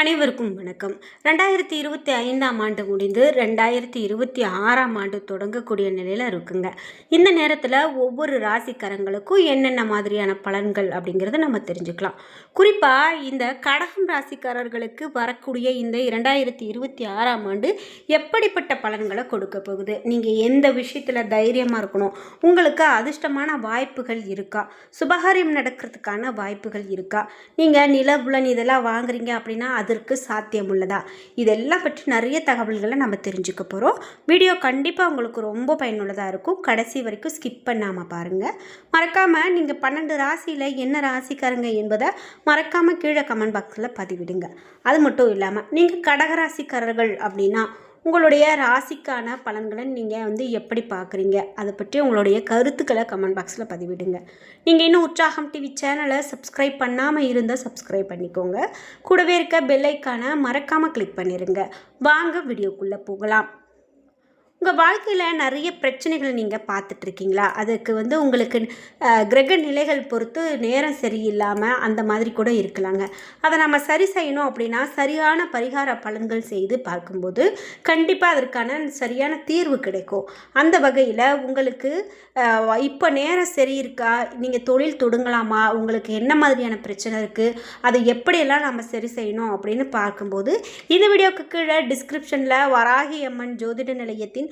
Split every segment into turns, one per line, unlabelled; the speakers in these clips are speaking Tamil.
அனைவருக்கும் வணக்கம். ரெண்டாயிரத்தி இருபத்தி ஐந்தாம் ஆண்டு முடிந்து ரெண்டாயிரத்தி இருபத்தி ஆறாம் ஆண்டு தொடங்கக்கூடிய நிலையில் இருக்குங்க. இந்த நேரத்தில் ஒவ்வொரு ராசிக்காரங்களுக்கும் என்னென்ன மாதிரியான பலன்கள் அப்படிங்கிறத நம்ம தெரிஞ்சுக்கலாம். குறிப்பாக இந்த கடகம் ராசிக்காரர்களுக்கு வரக்கூடிய இந்த இரண்டாயிரத்தி இருபத்தி ஆறாம் ஆண்டு எப்படிப்பட்ட பலன்களை கொடுக்க போகுது? நீங்கள் எந்த விஷயத்தில் தைரியமாக இருக்கணும்? உங்களுக்கு அதிர்ஷ்டமான வாய்ப்புகள் இருக்கா? சுபகாரியம் நடக்கிறதுக்கான வாய்ப்புகள் இருக்கா? நீங்கள் நிலபுலன் இதெல்லாம் வாங்குறீங்க அப்படின்னா அதற்கு சாத்தியம் உள்ளதா இதெல்லாம் பற்றி நிறைய தகவல்களை நம்ம தெரிஞ்சுக்க போகிறோம் வீடியோ கண்டிப்பாக உங்களுக்கு ரொம்ப பயனுள்ளதாக இருக்கும். கடைசி வரைக்கும் ஸ்கிப் பண்ணாமல் பாருங்கள் மறக்காமல் நீங்கள் பன்னெண்டு ராசியில் என்ன ராசிக்காரங்க என்பதை மறக்காமல் கீழே கமெண்ட் பாக்ஸில் பதிவிடுங்க. அது மட்டும் இல்லாமல் நீங்கள் கடகராசிக்காரர்கள் அப்படின்னா உங்களுடைய ராசிக்கான பலன்களை நீங்கள் வந்து எப்படி பார்க்குறீங்க? அதை பற்றி உங்களுடைய கருத்துக்களை கமெண்ட் பாக்ஸில் பதிவிடுங்க. நீங்கள் இன்னும் உற்சாகம் டிவி சேனலை சப்ஸ்கிரைப் பண்ணாமல் இருந்தால் சப்ஸ்கிரைப் பண்ணிக்கோங்க. கூடவே இருக்க பெல்லைக்கான மறக்காமல் கிளிக் பண்ணிடுங்க வாங்க வீடியோக்குள்ளே போகலாம். உங்கள் வாழ்க்கையில் நிறைய பிரச்சனைகளை நீங்கள் பார்த்துட்ருக்கீங்களா? அதுக்கு வந்து உங்களுக்கு கிரக நிலைகள் பொறுத்து நேரம் சரியில்லாமல் அந்த மாதிரி கூட இருக்கலாங்க. அதை நம்ம சரி செய்யணும் அப்படின்னா சரியான பரிகார பலன்கள் செய்து பார்க்கும்போது கண்டிப்பாக அதற்கான சரியான தீர்வு கிடைக்கும். அந்த வகையில் உங்களுக்கு இப்போ நேரம் சரி இருக்கா நீங்கள் தொழில் தொடங்கலாமா? உங்களுக்கு என்ன மாதிரியான பிரச்சனை இருக்குது அதை எப்படியெல்லாம் நம்ம சரி செய்யணும் அப்படின்னு பார்க்கும்போது இந்த வீடியோக்கு கீழே டிஸ்கிரிப்ஷனில் வராகி அம்மன் ஜோதிட நிலையத்தின்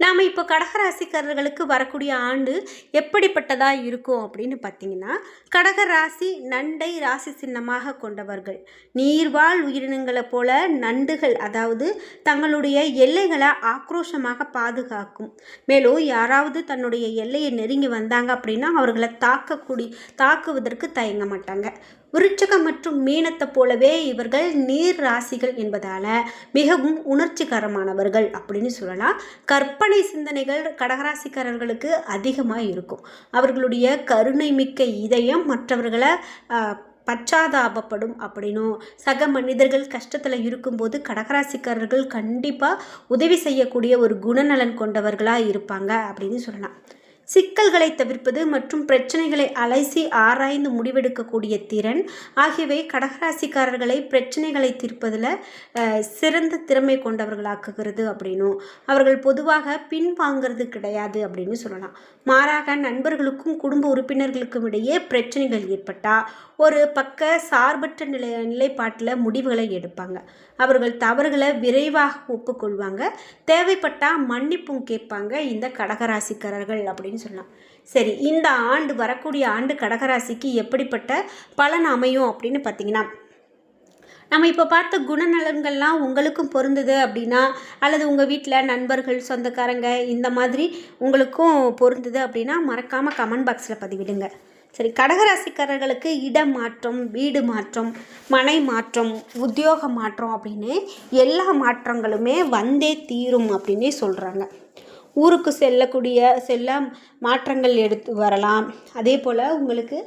நாம் இப்போ கடகராசிக்காரர்களுக்கு வரக்கூடிய ஆண்டு எப்படிப்பட்டதாக இருக்கும் அப்படின்னு பார்த்தீங்கன்னா கடகராசி நண்டை ராசி சின்னமாக கொண்டவர்கள். நீர்வாழ் உயிரினங்களைப் போல நண்டுகள் அதாவது தங்களுடைய எல்லைகளை ஆக்ரோஷமாக பாதுகாக்கும். மேலும் யாராவது தன்னுடைய எல்லையை நெருங்கி வந்தாங்க அப்படின்னா அவர்களை தாக்கக்கூடிய தாக்குவதற்கு தயங்க மாட்டாங்க. விருச்சகம் மற்றும் மீனத்தை போலவே இவர்கள் நீர் ராசிகள் என்பதால் மிகவும் உணர்ச்சிகரமானவர்கள் அப்படின்னு சொல்லலாம். கற்பனை சிந்தனைகள் கடகராசிக்காரர்களுக்கு அதிகமாக இருக்கும். அவர்களுடைய கருணை மிக்க இதயம் மற்றவர்களை பச்சாதாபப்படும் அப்படின்னும் சக மனிதர்கள் கஷ்டத்தில் இருக்கும்போது கடகராசிக்காரர்கள் கண்டிப்பாக உதவி செய்யக்கூடிய ஒரு குணநலன் கொண்டவர்களாக இருப்பாங்க அப்படின்னு சொல்லலாம். சிக்கல்களை தவிர்ப்பது மற்றும் பிரச்சனைகளை அலசி ஆராய்ந்து முடிவெடுக்கக்கூடிய திறன் ஆகியவை கடகராசிக்காரர்களை பிரச்சனைகளை தீர்ப்பதில் சிறந்த திறமை கொண்டவர்களாக்குகிறது அப்படின்னும். அவர்கள் பொதுவாக பின்வாங்கிறது கிடையாது அப்படின்னு சொல்லலாம். மாறாக நண்பர்களுக்கும் குடும்ப உறுப்பினர்களுக்கும் இடையே பிரச்சனைகள் ஏற்பட்டால் ஒரு பக்க சார்பற்ற நிலை நிலைப்பாட்டில் முடிவுகளை எடுப்பாங்க. அவர்கள் தவறுகளை விரைவாக ஒப்புக்கொள்வாங்க. தேவைப்பட்டால் மன்னிப்பும் கேட்பாங்க இந்த கடகராசிக்காரர்கள் அப்படின்னு சொல்லலாம். சரி இந்த ஆண்டு வரக்கூடிய ஆண்டு கடகராசிக்கு எப்படிப்பட்ட பலன் அமையும் அப்படின்னு பார்த்தீங்கன்னா நம்ம இப்போ பார்த்த குணநலன்கள்லாம் உங்களுக்கும் பொருந்தது அப்படின்னா அல்லது உங்கள் வீட்டில் நண்பர்கள் சொந்தக்காரங்க இந்த மாதிரி உங்களுக்கும் பொருந்தது அப்படின்னா மறக்காமல் கமெண்ட் பாக்ஸில் பதிவிடுங்க. சரி கடகராசிக்காரர்களுக்கு இடம் மாற்றம் வீடு மாற்றம் மனை மாற்றம் உத்தியோக மாற்றம் அப்படின்னு எல்லா மாற்றங்களுமே வந்தே தீரும் அப்படின்னே சொல்கிறாங்க ஊருக்கு செல்லக்கூடிய செல்ல மாற்றங்கள் எடுத்து வரலாம். அதே போல் உங்களுக்கு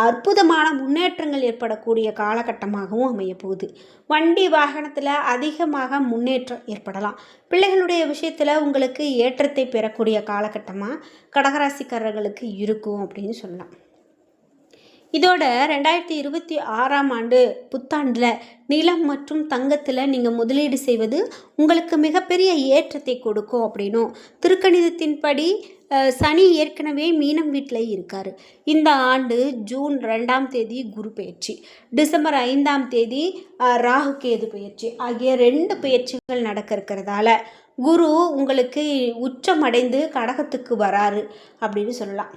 அற்புதமான முன்னேற்றங்கள் ஏற்படக்கூடிய காலகட்டமாகவும் அமைய போகுது. வண்டி வாகனத்தில் அதிகமாக முன்னேற்றம் ஏற்படலாம். பிள்ளைகளுடைய விஷயத்தில் உங்களுக்கு ஏற்றத்தை பெறக்கூடிய காலகட்டமாக கடகராசிக்காரர்களுக்கு இருக்கும் அப்படின்னு சொல்லலாம். இதோட ரெண்டாயிரத்தி இருபத்தி ஆறாம் ஆண்டு புத்தாண்டில் நிலம் மற்றும் தங்கத்தில் நீங்கள் முதலீடு செய்வது உங்களுக்கு மிகப்பெரிய ஏற்றத்தை கொடுக்கும் அப்படின்னும். திருக்கணிதத்தின்படி சனி ஏற்கனவே மீனம் வீட்டில் இருக்கார். இந்த ஆண்டு ஜூன் ரெண்டாம் தேதி குரு பயிற்சி. டிசம்பர் ஐந்தாம் தேதி ராகு கேது பயிற்சி ஆகிய ரெண்டு பயிற்சிகள் நடக்க இருக்கிறதால குரு உங்களுக்கு உச்சமடைந்து கடகத்துக்கு வராரு அப்படின்னு சொல்லலாம்.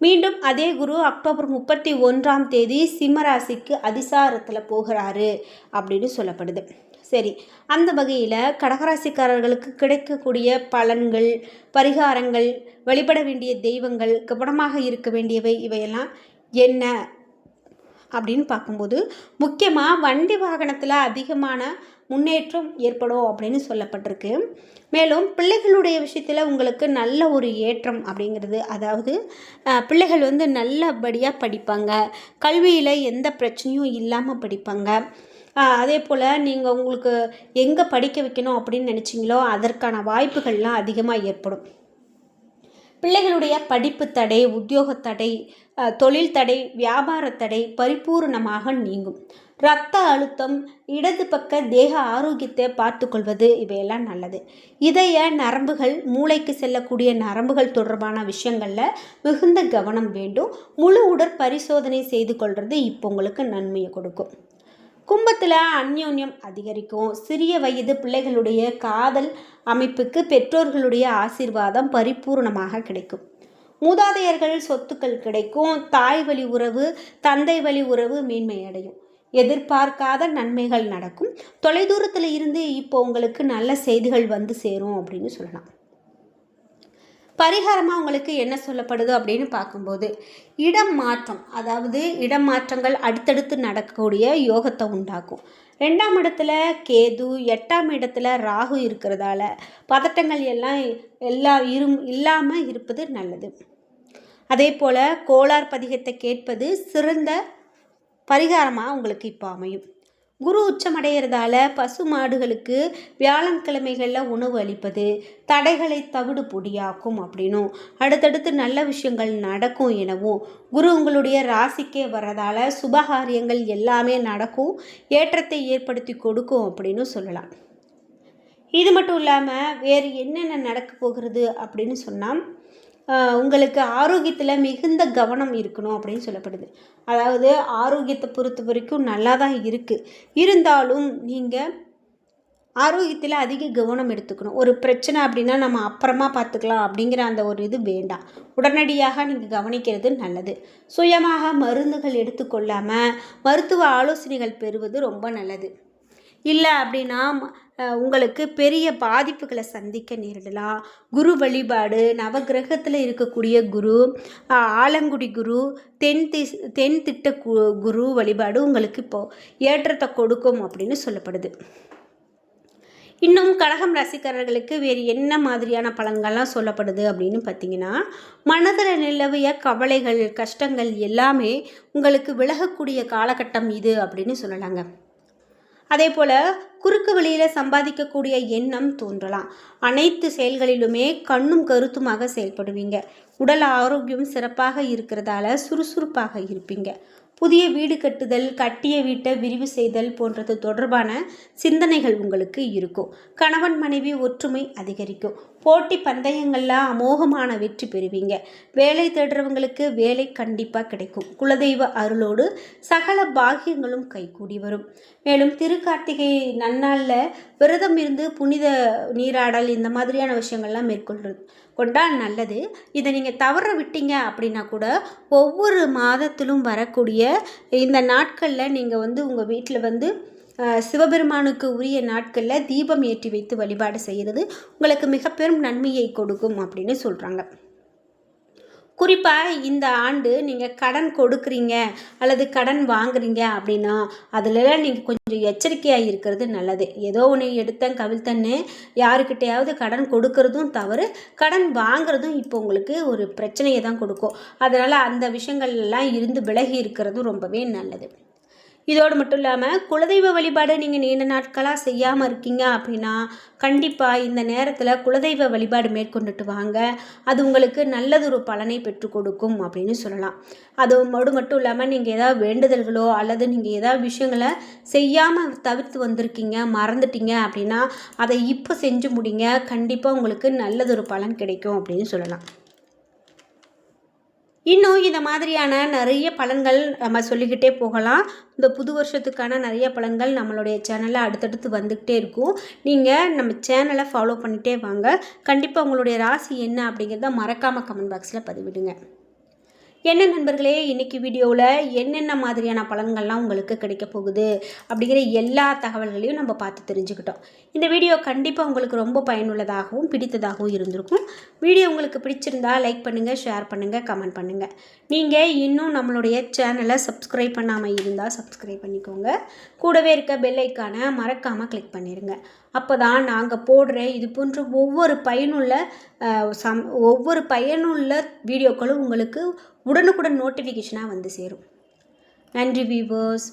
மீண்டும் அதே குரு அக்டோபர் முப்பத்தி ஒன்றாம் தேதி சிம்மராசிக்கு அதிசாரத்தில் போகிறாரு அப்படின்னு சொல்லப்படுது. சரி அந்த வகையில் கடகராசிக்காரர்களுக்கு கிடைக்கக்கூடிய பலன்கள் பரிகாரங்கள் வழிபட வேண்டிய தெய்வங்கள் கவனமாக இருக்க வேண்டியவை இவையெல்லாம் என்ன அப்படின்னு பார்க்கும்போது முக்கியமாக வண்டி வாகனத்தில் அதிகமான முன்னேற்றம் ஏற்படும் அப்படின்னு சொல்லப்பட்டிருக்கு. மேலும் பிள்ளைகளுடைய விஷயத்தில் உங்களுக்கு நல்ல ஒரு ஏற்றம் அப்படிங்கிறது அதாவது பிள்ளைகள் வந்து நல்லபடியாக படிப்பாங்க. கல்வியில் எந்த பிரச்சனையும் இல்லாமல் படிப்பாங்க. அதே போல் நீங்கள் உங்களுக்கு எங்கே படிக்க வைக்கணும் அப்படின்னு நினச்சிங்களோ அதற்கான வாய்ப்புகள்லாம் அதிகமாக ஏற்படும். பிள்ளைகளுடைய படிப்பு தடை உத்தியோக தடை தொழில் தடை வியாபார தடை பரிபூர்ணமாக நீங்கும். இரத்த அழுத்தம் இடது பக்க தேக ஆரோக்கியத்தை பார்த்துக்கொள்வது இவையெல்லாம் நல்லது. இதய நரம்புகள் மூளைக்கு செல்லக்கூடிய நரம்புகள் தொடர்பான விஷயங்களில் மிகுந்த கவனம் வேண்டும். முழு உடற்பரிசோதனை செய்து கொள்வது இப்போ உங்களுக்கு நன்மையை கொடுக்கும். கும்பத்தில் அந்யோன்யம் அதிகரிக்கும். சிறிய வயது பிள்ளைகளுடைய காதல் அமைப்புக்கு பெற்றோர்களுடைய ஆசீர்வாதம் பரிபூர்ணமாக கிடைக்கும். மூதாதையர்கள் சொத்துக்கள் கிடைக்கும். தாய் வழி உறவு தந்தை வழி உறவு மேன்மையடையும். எதிர்பார்க்காத நன்மைகள் நடக்கும். தொலைதூரத்தில் இருந்து இப்போ உங்களுக்கு நல்ல செய்திகள் வந்து சேரும் அப்படின்னு சொல்லலாம். பரிகாரமாக உங்களுக்கு என்ன சொல்லப்படுது அப்படின்னு பார்க்கும்போது இடம் மாற்றம் அதாவது இடம் மாற்றங்கள் அடுத்தடுத்து நடக்கக்கூடிய யோகத்தை உண்டாக்கும். ரெண்டாம் இடத்துல கேது எட்டாம் இடத்துல ராகு இருக்கிறதால பதட்டங்கள் எல்லாம் எல்லா இரு இல்லாமல் இருப்பது நல்லது. அதே போல் கோளார் பதிகத்தை கேட்பது சிறந்த பரிகாரமாக உங்களுக்கு இப்போ அமையும். குரு உச்சமடைகிறதால பசு மாடுகளுக்கு வியாழக்கிழமைகளில் உணவு அளிப்பது தடைகளை தவிடு பொடியாக்கும் அப்படின்னும். அடுத்தடுத்து நல்ல விஷயங்கள் நடக்கும் எனவும் குரு உங்களுடைய ராசிக்கே வர்றதால சுபகாரியங்கள் எல்லாமே நடக்கும் ஏற்றத்தை ஏற்படுத்தி கொடுக்கும் அப்படின்னு சொல்லலாம். இது மட்டும் இல்லாமல் வேறு என்னென்ன நடக்க போகிறது அப்படின்னு சொன்னால் உங்களுக்கு ஆரோக்கியத்தில் மிகுந்த கவனம் இருக்கணும் அப்படின்னு சொல்லப்படுது. அதாவது ஆரோக்கியத்தை பொறுத்த வரைக்கும் நல்லா தான் இருக்குது இருந்தாலும் நீங்கள் ஆரோக்கியத்தில் அதிக கவனம் எடுத்துக்கணும். ஒரு பிரச்சனை அப்படின்னா நம்ம அப்புறமா பார்த்துக்கலாம் அப்படிங்கிற அந்த ஒரு இது வேண்டாம். உடனடியாக நீங்கள் கவனிக்கிறது நல்லது. சுயமாக மருந்துகள் எடுத்துக்கொள்ளாமல் மருத்துவ ஆலோசனைகள் பெறுவது ரொம்ப நல்லது. இல்லை அப்படின்னா உங்களுக்கு பெரிய பாதிப்புகளை சந்திக்க நேரிடலாம். குரு வழிபாடு நவகிரகத்தில் இருக்கக்கூடிய குரு ஆலங்குடி குரு தென் திஸ் தென் திட்ட கு- குரு வழிபாடு உங்களுக்கு இப்போது ஏற்றத்தை கொடுக்கும் அப்படின்னு சொல்லப்படுது. இன்னும் கடகம் ரசிகர்களுக்கு வேறு என்ன மாதிரியான பலன்கள்லாம் சொல்லப்படுது அப்படின்னு பார்த்தீங்கன்னா மனதில் நிலவிய கவலைகள் கஷ்டங்கள் எல்லாமே உங்களுக்கு விலகக்கூடிய காலகட்டம் இது அப்படின்னு சொல்லலாங்க. அதே போல் குறுக்கு வழியில் சம்பாதிக்கக்கூடிய எண்ணம் தோன்றலாம். அனைத்து செயல்களிலுமே கண்ணும் கருத்துமாக செயல்படுவீங்க. உடல் ஆரோக்கியம் சிறப்பாக இருக்கிறதால சுறுசுறுப்பாக இருப்பீங்க. புதிய வீடு கட்டுதல் கட்டிய வீட்டை விரிவு செய்தல் போன்றது தொடர்பான சிந்தனைகள் உங்களுக்கு இருக்கும். கணவன் மனைவி ஒற்றுமை அதிகரிக்கும். போட்டி பந்தயங்களில் அமோகமான வெற்றி பெறுவீங்க. வேலை தேடுறவங்களுக்கு வேலை கண்டிப்பாக கிடைக்கும். குலதெய்வ அருளோடு சகல பாகியங்களும் கைகூடி வரும். மேலும் திருக்கார்த்திகை நன்னாளில் விரதம் இருந்து புனித நீராடல் இந்த மாதிரியான விஷயங்கள்லாம் மேற்கொள்கிறது கொண்டால் நல்லது. இதை நீங்கள் தவற விட்டீங்க அப்படின்னா கூட ஒவ்வொரு மாதத்திலும் வரக்கூடிய இந்த நாட்களில் நீங்கள் வந்து உங்கள் வீட்டில் வந்து சிவபெருமானுக்கு உரிய நாட்களில் தீபம் ஏற்றி வைத்து வழிபாடு செய்கிறது உங்களுக்கு மிக பெரும் நன்மையை கொடுக்கும் அப்படின்னு சொல்கிறாங்க குறிப்பாக இந்த ஆண்டு நீங்கள் கடன் கொடுக்குறீங்க அல்லது கடன் வாங்குறீங்க அப்படின்னா அதுலலாம் நீங்கள் கொஞ்சம் எச்சரிக்கையாக இருக்கிறது நல்லது. ஏதோ ஒன்று எடுத்தேன் கவிழ்த்தன்னு யாருக்கிட்டையாவது கடன் கொடுக்கறதும் தவறு. கடன் வாங்குறதும் இப்போ உங்களுக்கு ஒரு பிரச்சனையை தான் கொடுக்கும். அதனால் அந்த விஷயங்கள்லாம் இருந்து விலகி இருக்கிறதும் ரொம்பவே நல்லது. இதோடு மட்டும் இல்லாமல் குலதெய்வ வழிபாடு நீங்கள் நீண்ட நாட்களாக செய்யாமல் இருக்கீங்க அப்படின்னா கண்டிப்பாக இந்த நேரத்தில் குலதெய்வ வழிபாடு மேற்கொண்டுட்டு வாங்க. அது உங்களுக்கு நல்லதொரு பலனை பெற்றுக் கொடுக்கும் அப்படின்னு சொல்லலாம். அதோடு மட்டும் இல்லாமல் நீங்கள் ஏதாவது வேண்டுதல்களோ அல்லது நீங்கள் ஏதாவது விஷயங்களை செய்யாமல் தவிர்த்து வந்திருக்கீங்க மறந்துட்டீங்க அப்படின்னா அதை இப்போ செஞ்சு முடிங்க. கண்டிப்பாக உங்களுக்கு நல்லதொரு பலன் கிடைக்கும் அப்படின்னு சொல்லலாம். இன்னும் இந்த மாதிரியான நிறைய பலன்கள் நம்ம சொல்லிக்கிட்டே போகலாம். இந்த புது வருஷத்துக்கான நிறைய பலன்கள் நம்மளுடைய சேனலில் அடுத்தடுத்து வந்துக்கிட்டே இருக்கும். நீங்கள் நம்ம சேனலை ஃபாலோ பண்ணிகிட்டே வாங்க. கண்டிப்பாக உங்களுடைய ராசி என்ன அப்படிங்கிறத மறக்காமல் கமெண்ட் பாக்ஸில் பதிவிடுங்க. என்ன நண்பர்களே இன்றைக்கி வீடியோவில் என்னென்ன மாதிரியான பலன்கள்லாம் உங்களுக்கு கிடைக்க போகுது அப்படிங்கிற எல்லா தகவல்களையும் நம்ம பார்த்து தெரிஞ்சுக்கிட்டோம். இந்த வீடியோ கண்டிப்பாக உங்களுக்கு ரொம்ப பயனுள்ளதாகவும் பிடித்ததாகவும் இருந்திருக்கும். வீடியோ உங்களுக்கு பிடிச்சிருந்தா லைக் பண்ணுங்கள் ஷேர் பண்ணுங்கள் கமெண்ட் பண்ணுங்கள் நீங்கள் இன்னும் நம்மளுடைய சேனலை சப்ஸ்கிரைப் பண்ணாமல் இருந்தால் சப்ஸ்கிரைப் பண்ணிக்கோங்க. கூடவே இருக்க பெல் ஐக்கானை மறக்காமல் கிளிக் பண்ணிடுங்க அப்போ தான் நாங்கள் போடுற இது போன்ற ஒவ்வொரு பயனுள்ள சம் ஒவ்வொரு பயனுள்ள வீடியோக்களும் உங்களுக்கு உடனுக்குடன் நோட்டிஃபிகேஷனாக வந்து சேரும். நன்றி வீவர்ஸ்